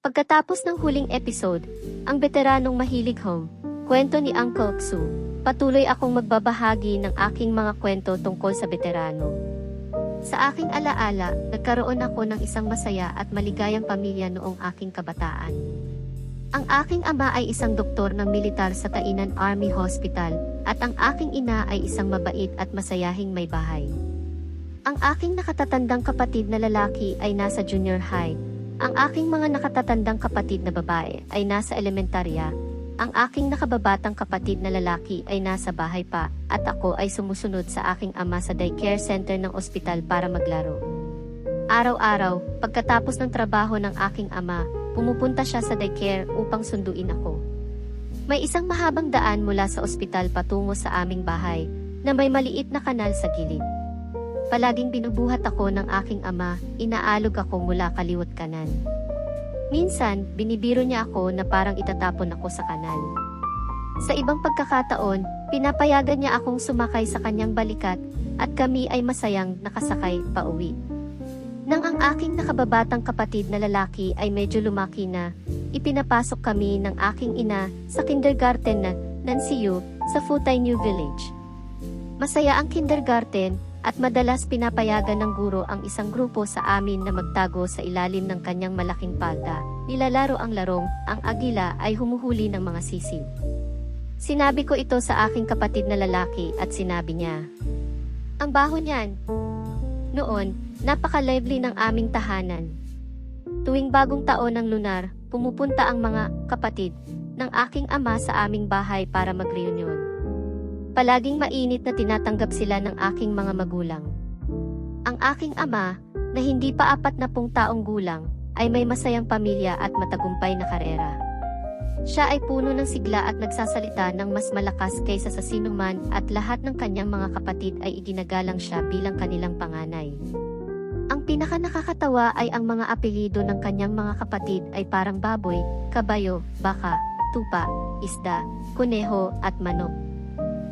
Pagkatapos ng huling episode, ang veteranong mahilig home, kwento ni Uncle Tsu, patuloy akong magbabahagi ng aking mga kwento tungkol sa veterano. Sa aking alaala, nagkaroon ako ng isang masaya at maligayang pamilya noong aking kabataan. Ang aking ama ay isang doktor ng militar sa Tainan Army Hospital at ang aking ina ay isang mabait at masayahing may bahay. Ang aking nakatatandang kapatid na lalaki ay nasa junior high. Ang aking mga nakatatandang kapatid na babae ay nasa elementarya. Ang aking nakababatang kapatid na lalaki ay nasa bahay pa at ako ay sumusunod sa aking ama sa daycare center ng ospital para maglaro. Araw-araw, pagkatapos ng trabaho ng aking ama, pumupunta siya sa daycare upang sunduin ako. May isang mahabang daan mula sa ospital patungo sa aming bahay na may maliit na kanal sa gilid. Palaging binubuhat ako ng aking ama, inaalog ako mula kaliwat kanan. Minsan, binibiro niya ako na parang itatapon ako sa kanal. Sa ibang pagkakataon, pinapayagan niya akong sumakay sa kanyang balikat at kami ay masayang nakasakay pa uwi. Nang ang aking nakababatang kapatid na lalaki ay medyo lumaki na, ipinapasok kami ng aking ina sa kindergarten na Nansiyo sa Futay New Village. Masaya ang kindergarten at madalas pinapayagan ng guro ang isang grupo sa amin na magtago sa ilalim ng kanyang malaking palda. Nilalaro ang larong, ang agila ay humuhuli ng mga sisil. Sinabi ko ito sa aking kapatid na lalaki at sinabi niya, Ang baho niyan. Noon, napaka-lively ng aming tahanan. Tuwing bagong taon ng lunar, pumupunta ang mga kapatid ng aking ama sa aming bahay para mag-reunion. Palaging mainit na tinatanggap sila ng aking mga magulang. Ang aking ama, na hindi pa apat na pung taong gulang, ay may masayang pamilya at matagumpay na karera. Siya ay puno ng sigla at nagsasalita ng mas malakas kaysa sa sinuman at lahat ng kanyang mga kapatid ay iginagalang siya bilang kanilang panganay. Ang pinaka nakakatawa ay ang mga apelido ng kanyang mga kapatid ay parang baboy, kabayo, baka, tupa, isda, kuneho at manok.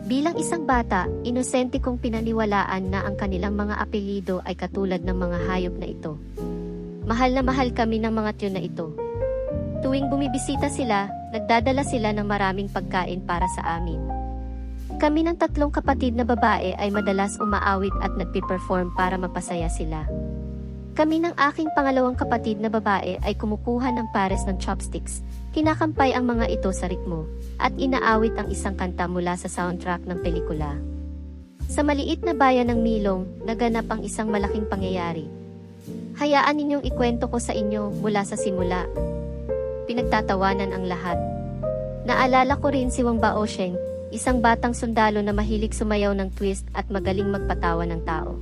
Bilang isang bata, inosente kong pinaniwalaan na ang kanilang mga apelido ay katulad ng mga hayop na ito. Mahal na mahal kami ng mga tiyon na ito. Tuwing bumibisita sila, nagdadala sila ng maraming pagkain para sa amin. Kami ng tatlong kapatid na babae ay madalas umaawit at nagpiperform para mapasaya sila. Kami ng aking pangalawang kapatid na babae ay kumukuha ng pares ng chopsticks, kinakampay ang mga ito sa ritmo, at inaawit ang isang kanta mula sa soundtrack ng pelikula. Sa maliit na bayan ng Milong, naganap ang isang malaking pangyayari. Hayaan ninyong ikwento ko sa inyo mula sa simula. Pinagtatawanan ang lahat. Naalala ko rin si Wang Baosheng, isang batang sundalo na mahilig sumayaw ng twist at magaling magpatawa ng tao.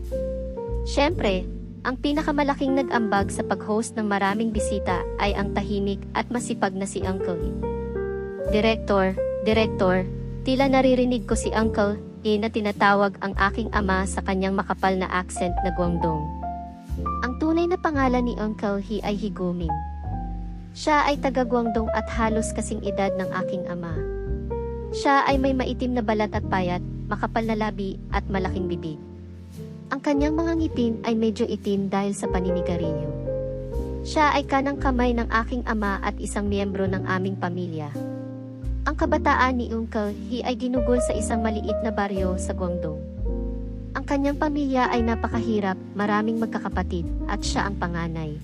Siyempre, ang pinakamalaking nag-ambag sa pag-host ng maraming bisita ay ang tahimik at masipag na si Uncle E. Direktor, Direktor, tila naririnig ko si Uncle E na tinatawag ang aking ama sa kanyang makapal na accent na Guangdong. Ang tunay na pangalan ni Uncle He ay Higuming. Siya ay taga Guangdong at halos kasing edad ng aking ama. Siya ay may maitim na balat at payat, makapal na labi at malaking bibig. Ang kanyang mga ngipin ay medyo itim dahil sa paninigarilyo. Siya ay kanang kamay ng aking ama at isang miyembro ng aming pamilya. Ang kabataan ni Uncle He ay ginugol sa isang maliit na baryo sa Guangdong. Ang kanyang pamilya ay napakahirap, maraming magkakapatid, at siya ang panganay.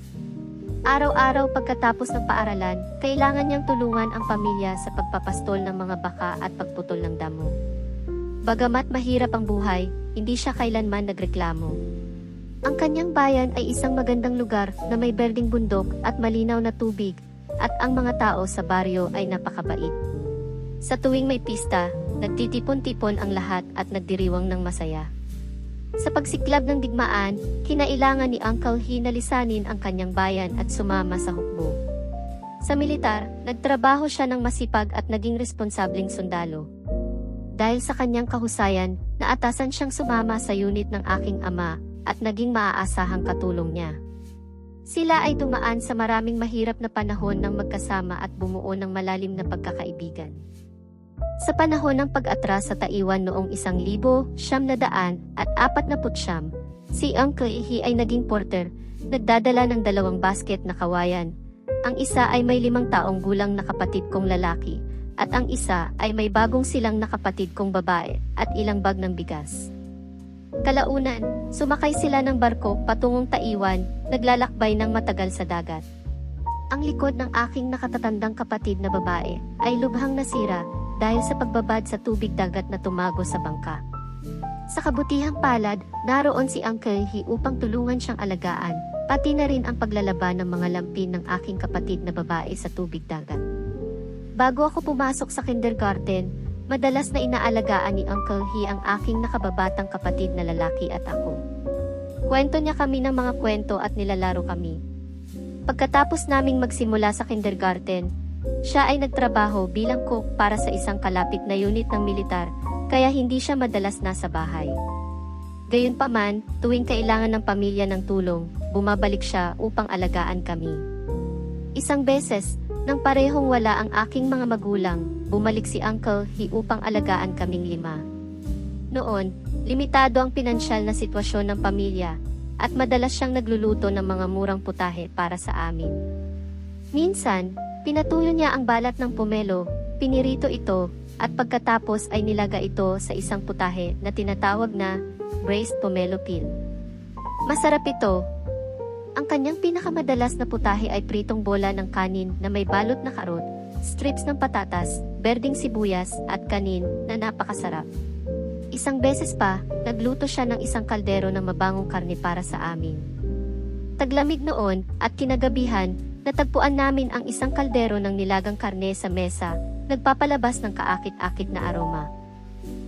Araw-araw pagkatapos ng paaralan, kailangan niyang tulungan ang pamilya sa pagpapastol ng mga baka at pagputol ng damo. Bagamat mahirap ang buhay, hindi siya kailanman nagreklamo. Ang kanyang bayan ay isang magandang lugar na may berding bundok at malinaw na tubig, at ang mga tao sa baryo ay napakabait. Sa tuwing may pista, nagtitipon-tipon ang lahat at nagdiriwang ng masaya. Sa pagsiklab ng digmaan, kinailangan ni Uncle He na lisanin ang kanyang bayan at sumama sa hukbo. Sa militar, nagtrabaho siya ng masipag at naging responsableng sundalo. Dahil sa kanyang kahusayan, naatasan siyang sumama sa unit ng aking ama at naging maaasahang katulong niya. Sila ay dumaan sa maraming mahirap na panahon ng magkasama at bumuo ng malalim na pagkakaibigan. Sa panahon ng pag-atras sa Taiwan noong isang libo, siyam na daan, at apat na putsyam, si Uncle Ihi ay naging porter, nagdadala ng dalawang basket na kawayan, Ang isa ay may limang taong gulang na kapatid kong lalaki, at ang isa ay may bagong silang na kapatid kong babae at ilang bag ng bigas. Kalaunan, sumakay sila ng barko patungong Taiwan, naglalakbay ng matagal sa dagat. Ang likod ng aking nakatatandang kapatid na babae ay lubhang nasira dahil sa pagbabad sa tubig dagat na tumago sa bangka. Sa kabutihang palad, naroon si Uncle He upang tulungan siyang alagaan, pati na rin ang paglalaban ng mga lampin ng aking kapatid na babae sa tubig dagat. Bago ako pumasok sa kindergarten, madalas na inaalagaan ni Uncle He ang aking nakababatang kapatid na lalaki at ako. Kwento niya kami ng mga kwento at nilalaro kami. Pagkatapos naming magsimula sa kindergarten, siya ay nagtrabaho bilang cook para sa isang kalapit na unit ng militar, kaya hindi siya madalas nasa bahay. Gayunpaman, tuwing kailangan ng pamilya ng tulong, bumabalik siya upang alagaan kami. Isang beses, nang parehong wala ang aking mga magulang, bumalik si Uncle He upang alagaan kaming lima. Noon, limitado ang pinansyal na sitwasyon ng pamilya, at madalas siyang nagluluto ng mga murang putahe para sa amin. Minsan, pinatuyo niya ang balat ng pomelo, pinirito ito, at pagkatapos ay nilaga ito sa isang putahe na tinatawag na braised pomelo peel. Masarap ito. Ang kanyang pinakamadalas na putahe ay pritong bola ng kanin na may balot na karot, strips ng patatas, berding sibuyas at kanin na napakasarap. Isang beses pa, nagluto siya ng isang kaldero ng mabangong karne para sa amin. Taglamig noon at kinagabihan, natagpuan namin ang isang kaldero ng nilagang karne sa mesa, nagpapalabas ng kaakit-akit na aroma.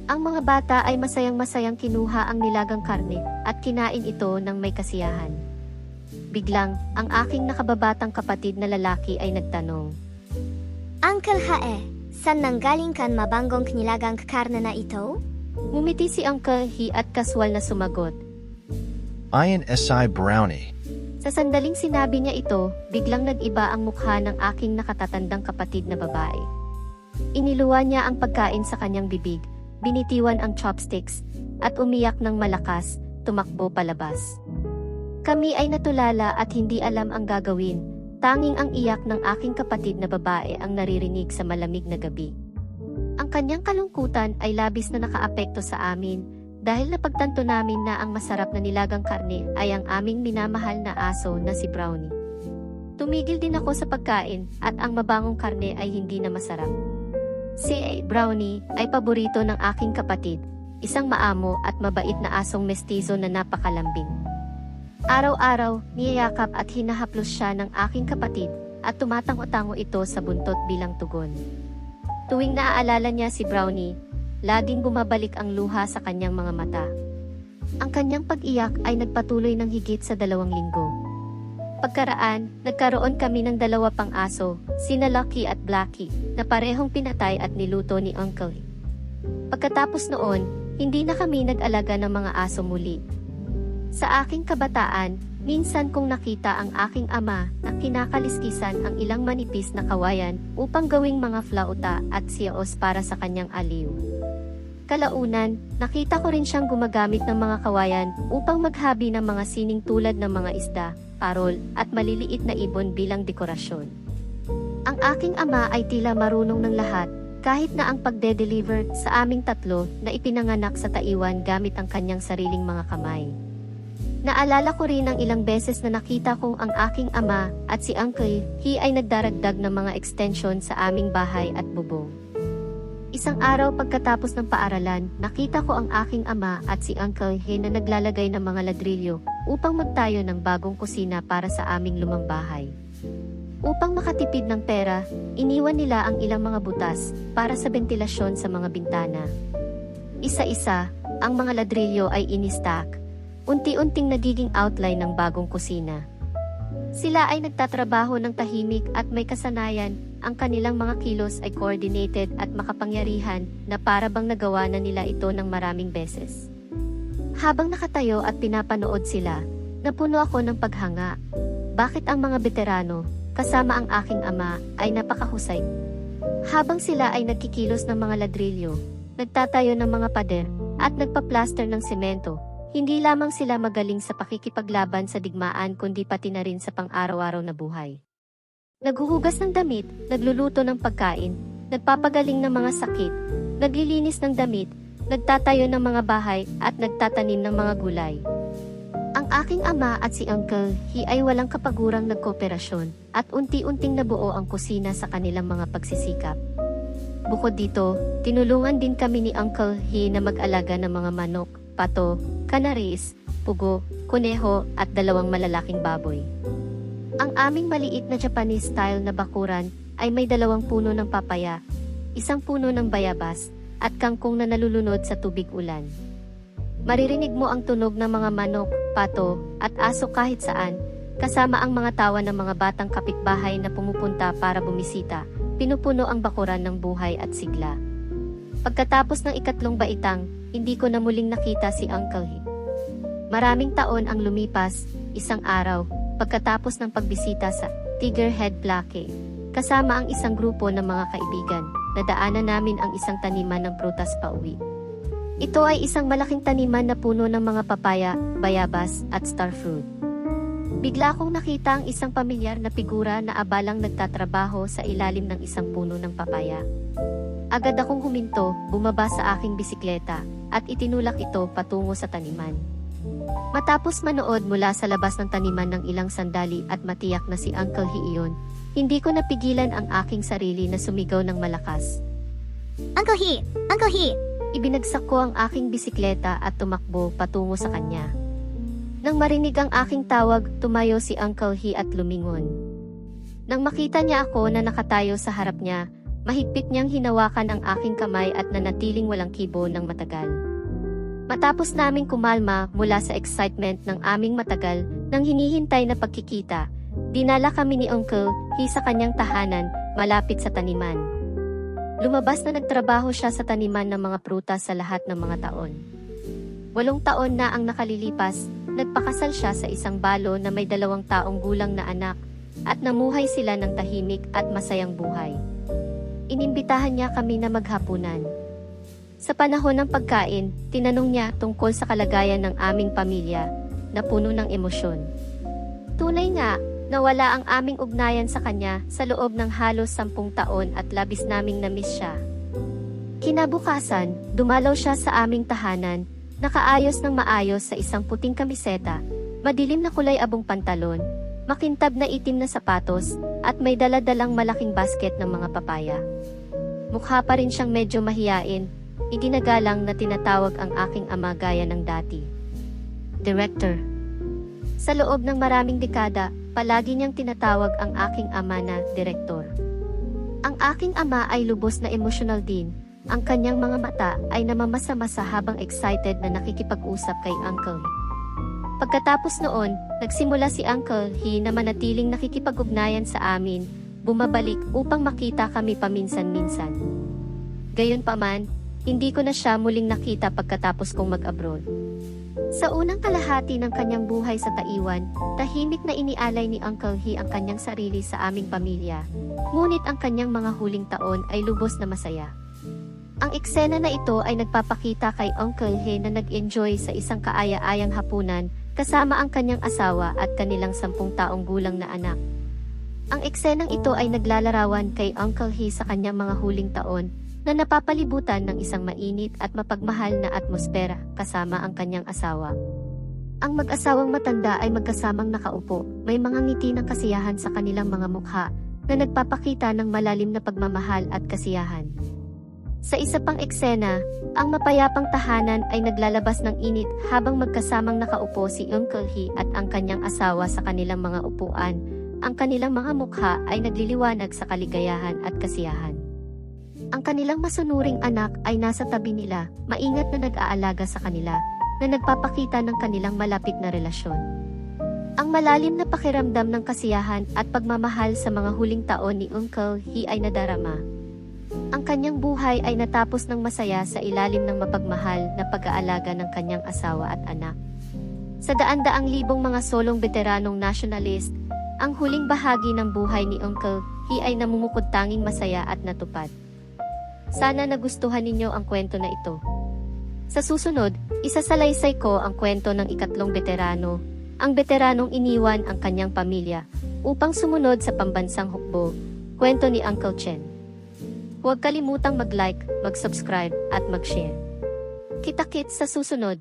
Ang mga bata ay masayang-masayang kinuha ang nilagang karne at kinain ito ng may kasiyahan. Biglang, ang aking nakababatang kapatid na lalaki ay nagtanong. Uncle Hae, saan nanggaling kan mabangong nilagang karne na ito? Ngumiti si Uncle He at kaswal na sumagot. Ian SI Brownie. Sa sandaling sinabi niya ito, biglang nag-iba ang mukha ng aking nakatatandang kapatid na babae. Iniluwa niya ang pagkain sa kanyang bibig, binitiwan ang chopsticks, at umiyak ng malakas, tumakbo palabas. Kami ay natulala at hindi alam ang gagawin, tanging ang iyak ng aking kapatid na babae ang naririnig sa malamig na gabi. Ang kanyang kalungkutan ay labis na nakaapekto sa amin, dahil napagtanto namin na ang masarap na nilagang karne ay ang aming minamahal na aso na si Brownie. Tumigil din ako sa pagkain at ang mabangong karne ay hindi na masarap. Si Brownie ay paborito ng aking kapatid, isang maamo at mabait na asong mestizo na napakalambing. Araw-araw, niyayakap at hinahaplos siya ng aking kapatid at tumatango-tango ito sa buntot bilang tugon. Tuwing naaalala niya si Brownie, laging bumabalik ang luha sa kanyang mga mata. Ang kanyang pag-iyak ay nagpatuloy ng higit sa dalawang linggo. Pagkaraan, nagkaroon kami ng dalawa pang aso, sina Lucky at Blackie, na parehong pinatay at niluto ni Uncle. Pagkatapos noon, hindi na kami nag-alaga ng mga aso muli. Sa aking kabataan, minsan kong nakita ang aking ama na kinakaliskisan ang ilang manipis na kawayan upang gawing mga flauta at siyaos para sa kanyang aliw. Kalaunan, nakita ko rin siyang gumagamit ng mga kawayan upang maghabi ng mga sining tulad ng mga isda, parol, at maliliit na ibon bilang dekorasyon. Ang aking ama ay tila marunong ng lahat, kahit na ang pagde-deliver sa aming tatlo na ipinanganak sa Taiwan gamit ang kanyang sariling mga kamay. Naalala ko rin ang ilang beses na nakita kong ang aking ama at si Uncle He ay nagdaragdag ng mga extension sa aming bahay at bubong. Isang araw pagkatapos ng paaralan, nakita ko ang aking ama at si Uncle He na naglalagay ng mga ladrilyo upang magtayo ng bagong kusina para sa aming lumang bahay. Upang makatipid ng pera, iniwan nila ang ilang mga butas para sa bentilasyon sa mga bintana. Isa-isa, ang mga ladrilyo ay inistack unti-unting nagiging outline ng bagong kusina. Sila ay nagtatrabaho ng tahimik at may kasanayan, ang kanilang mga kilos ay coordinated at makapangyarihan na para bang nagawa na nila ito ng maraming beses. Habang nakatayo at pinapanood sila, napuno ako ng paghanga. Bakit ang mga veterano, kasama ang aking ama, ay napakahusay? Habang sila ay nagkikilos ng mga ladrilyo, nagtatayo ng mga pader, at nagpa-plaster ng semento, hindi lamang sila magaling sa pakikipaglaban sa digmaan kundi pati na rin sa pang-araw-araw na buhay. Naghuhugas ng damit, nagluluto ng pagkain, nagpapagaling ng mga sakit, naglilinis ng damit, nagtatayo ng mga bahay at nagtatanim ng mga gulay. Ang aking ama at si Uncle He ay walang kapagurang nagkooperasyon at unti-unting nabuo ang kusina sa kanilang mga pagsisikap. Bukod dito, tinulungan din kami ni Uncle He na mag-alaga ng mga manok, pato, kanaris, pugo, kuneho at dalawang malalaking baboy. Ang aming maliit na Japanese style na bakuran ay may dalawang puno ng papaya, isang puno ng bayabas, at kangkong na nalulunod sa tubig ulan. Maririnig mo ang tunog ng mga manok, pato, at aso kahit saan, kasama ang mga tawa ng mga batang kapitbahay na pumupunta para bumisita, pinupuno ang bakuran ng buhay at sigla. Pagkatapos ng ikatlong baitang, hindi ko na muling nakita si Uncle He. Maraming taon ang lumipas, isang araw, pagkatapos ng pagbisita sa Tigerhead Plaque, kasama ang isang grupo ng mga kaibigan, nadaanan namin ang isang taniman ng prutas pauwi. Ito ay isang malaking taniman na puno ng mga papaya, bayabas, at starfruit. Bigla akong nakita ang isang pamilyar na figura na abalang nagtatrabaho sa ilalim ng isang puno ng papaya. Agad akong huminto, bumaba sa aking bisikleta, at itinulak ito patungo sa taniman. Matapos manood mula sa labas ng taniman ng ilang sandali at matiyak na si Uncle He iyon, hindi ko napigilan ang aking sarili na sumigaw ng malakas. Uncle He! Uncle He! Ibinagsak ko ang aking bisikleta at tumakbo patungo sa kanya. Nang marinig ang aking tawag, tumayo si Uncle He at lumingon. Nang makita niya ako na nakatayo sa harap niya, mahigpit niyang hinawakan ang aking kamay at nanatiling walang kibo ng matagal. Matapos naming kumalma mula sa excitement ng aming matagal nang hinihintay na pagkikita, dinala kami ni Uncle He sa kanyang tahanan malapit sa taniman. Lumabas na nagtrabaho siya sa taniman ng mga prutas sa lahat ng mga taon. Walong taon na ang nakalilipas, nagpakasal siya sa isang balo na may dalawang taong gulang na anak at namuhay sila ng tahimik at masayang buhay. Inimbitahan niya kami na maghapunan. Sa panahon ng pagkain, tinanong niya tungkol sa kalagayan ng aming pamilya na puno ng emosyon. Tunay nga, nawala ang aming ugnayan sa kanya sa loob ng halos sampung taon at labis naming namiss siya. Kinabukasan, dumalaw siya sa aming tahanan, nakaayos ng maayos sa isang puting kamiseta, madilim na kulay abong pantalon, makintab na itim na sapatos, at may daladalang malaking basket ng mga papaya. Mukha pa rin siyang medyo mahiyain, iginagalang na tinatawag ang aking ama gaya ng dati. Director Sa loob ng maraming dekada, palagi niyang tinatawag ang aking ama na direktor. Ang aking ama ay lubos na emosyonal din, ang kanyang mga mata ay namamasa-masa habang excited na nakikipag-usap kay Uncle. Pagkatapos noon, nagsimula si Uncle He na manatiling nakikipag-ugnayan sa amin, bumabalik upang makita kami paminsan-minsan. Gayunpaman, hindi ko na siya muling nakita pagkatapos kong mag-abroad. Sa unang kalahati ng kanyang buhay sa Taiwan, tahimik na inialay ni Uncle He ang kanyang sarili sa aming pamilya. Ngunit ang kanyang mga huling taon ay lubos na masaya. Ang eksena na ito ay nagpapakita kay Uncle He na nag-enjoy sa isang kaaya-ayang hapunan kasama ang kanyang asawa at kanilang sampung taong gulang na anak. Ang eksenang ito ay naglalarawan kay Uncle He sa kanyang mga huling taon na napapalibutan ng isang mainit at mapagmahal na atmosfera kasama ang kanyang asawa. Ang mag-asawang matanda ay magkasamang nakaupo, may mga ngiti ng kasiyahan sa kanilang mga mukha na nagpapakita ng malalim na pagmamahal at kasiyahan. Sa isa pang eksena, ang mapayapang tahanan ay naglalabas ng init habang magkasamang nakaupo si Uncle He at ang kanyang asawa sa kanilang mga upuan. Ang kanilang mga mukha ay nagliliwanag sa kaligayahan at kasiyahan. Ang kanilang masunuring anak ay nasa tabi nila, maingat na nag-aalaga sa kanila, na nagpapakita ng kanilang malapit na relasyon. Ang malalim na pakiramdam ng kasiyahan at pagmamahal sa mga huling taon ni Uncle He ay nadarama. Ang kanyang buhay ay natapos ng masaya sa ilalim ng mapagmahal na pag-aalaga ng kanyang asawa at anak. Sa daan-daang libong mga solong veteranong nationalist, ang huling bahagi ng buhay ni Uncle He ay namumukod tanging masaya at natupad. Sana nagustuhan ninyo ang kwento na ito. Sa susunod, isasalaysay ko ang kwento ng ikatlong veterano, ang veteranong iniwan ang kanyang pamilya, upang sumunod sa pambansang hukbo, kwento ni Uncle Chen. Huwag kalimutang mag-like, mag-subscribe at mag-share. Kita-kits sa susunod.